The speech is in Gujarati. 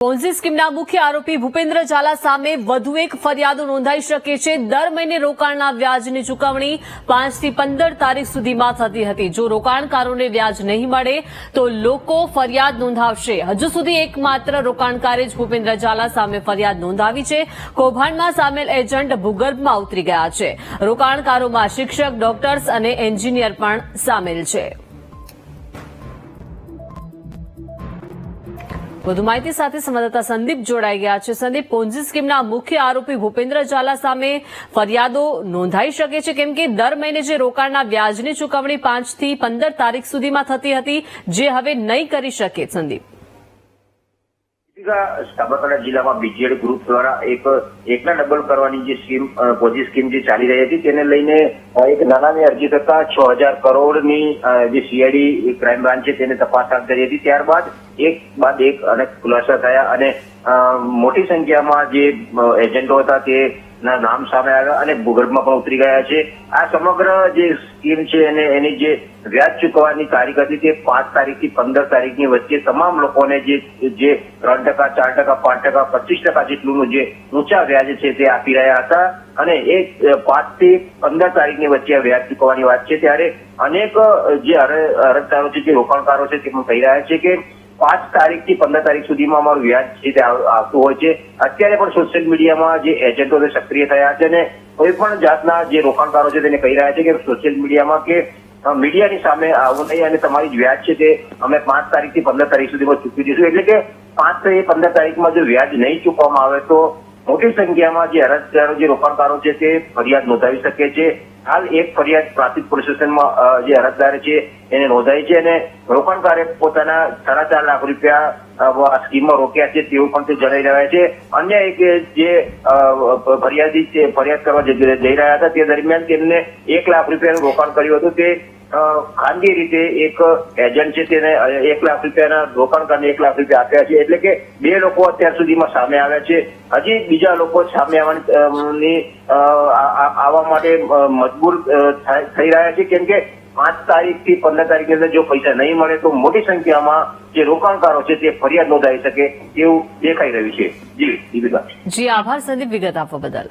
પોન્ઝી સ્કીમના મુખ્ય આરોપી ભૂપેન્દ્ર ઝાલા સામે વધુ એક ફરિયાદો નોંધાઈ શકે છે. દર મહિને રોકાણના વ્યાજની ચૂકવણી પાંચથી પંદર તારીખ સુધીમાં થતી હતી. જો રોકાણકારોને વ્યાજ નહીં મળે તો લોકો ફરિયાદ નોંધાવશે. હજુ સુધી એકમાત્ર રોકાણકારે જ ભૂપેન્દ્ર ઝાલા સામે ફરિયાદ નોંધાવી છે. કૌભાંડમાં સામેલ એજન્ટ ભૂગર્ભમાં ઉતરી ગયા છે. રોકાણકારોમાં શિક્ષક, ડોક્ટર્સ અને એન્જિનિયર પણ સામેલ છે. વધુ માહિતી સાથે સંવાદદાતા સંદીપ જોડાઈ ગયા છે. સંદીપ, પોન્ઝી સ્કીમના મુખ્ય આરોપી ભૂપેન્દ્ર ઝાલા સામે ફરિયાદો નોંધાઈ શકે છે? કેમ કે દર મહિને જે રોકાણના વ્યાજની ચૂકવણી પાંચથી પંદર તારીખ સુધીમાં થતી હતી, જે હવે નહીં કરી શકે. સંદીપ. સાબરકાંઠા જિલ્લામાં બીજીએડ ગ્રુપ દ્વારા એક, એકના ડબલ કરવાની જે સ્કીમ પોઝી સ્કીમ જે ચાલી રહી હતી, તેને લઈને એક નાનાની અરજી થતા છ હજાર કરોડની જે સીઆઈડી ક્રાઇમ બ્રાન્ચ છે તેને તપાસ હાથ ધરી હતી. ત્યારબાદ એક, બાદ એક અનેક ખુલાસા થયા અને મોટી સંખ્યામાં જે એજન્ટો હતા તે ના નામ સામે આવ્યા અને ભૂગર્ભમાં પણ ઉતરી ગયા છે. આ સમગ્ર જે સ્કીમ છે અને એની જે વ્યાજ ચૂકવવાની તારીખ હતી તે પાંચ તારીખથી પંદર તારીખની વચ્ચે તમામ લોકોને જે જે ત્રણ ટકા, ચાર ટકા, પાંચ ટકા, પચીસ ટકા જેટલું જે ઊંચા વ્યાજ છે તે આપી રહ્યા હતા. અને એ પાંચથી પંદર તારીખની વચ્ચે વ્યાજ ચૂકવવાની વાત છે. ત્યારે અનેક જે અર- અરજદારો છે, જે રોકાણકારો છે, તે પણ કહી રહ્યા છે કે પાંચ તારીખથી પંદર તારીખ સુધીમાં અમારું વ્યાજ છે તે આવતું હોય છે. અત્યારે પણ સોશિયલ મીડિયામાં જે એજન્ટો સક્રિય થયા છે અને કોઈ પણ જાતના જે રોકાણકારો છે તેને કહી રહ્યા છે કે સોશિયલ મીડિયામાં કે મીડિયાની સામે આવું નહીં અને તમારી જ વ્યાજ છે તે અમે પાંચ તારીખથી પંદર તારીખ સુધીમાં ચૂકવી દઈશું. એટલે કે પાંચથી પંદર તારીખમાં જો વ્યાજ નહીં ચૂકવામાં આવે તો મોટી સંખ્યામાં જે અરજદારો, જે રોકાણકારો છે તે ફરિયાદ નોંધાવી શકે છે. હાલ એક ફરિયાદ પ્રાથમિક પોલીસ જે અરજદાર છે, એને નોંધાઈ છે અને રોકાણકારે પોતાના સાડા ચાર લાખ રૂપિયા સ્કીમમાં રોક્યા છે તેવું પણ તે જણાઈ રહ્યા છે. અન્ય એક જે ફરિયાદી ફરિયાદ કરવા જઈ રહ્યા હતા તે દરમિયાન તેમને એક લાખ રૂપિયાનું રોકાણ કર્યું હતું. તે ખાનગી રીતે એક એજન્ટ છે તેને એક લાખ રૂપિયાના રોકાણકારને એક લાખ રૂપિયા આપ્યા છે. એટલે કે બે લોકો અત્યાર સુધીમાં સામે આવ્યા છે. હજી બીજા લોકો સામે આવવાની આવવા માટે મજબૂર થઈ રહ્યા છે. કેમ કે પાંચ તારીખથી પંદર તારીખની અંદર જો પૈસા નહીં મળે તો મોટી સંખ્યામાં જે રોકાણકારો છે તે ફરિયાદ નોંધાવી શકે એવું દેખાઈ રહ્યું છે. જી જી, આભાર. સંદીપ વિગત આપવા બદલ.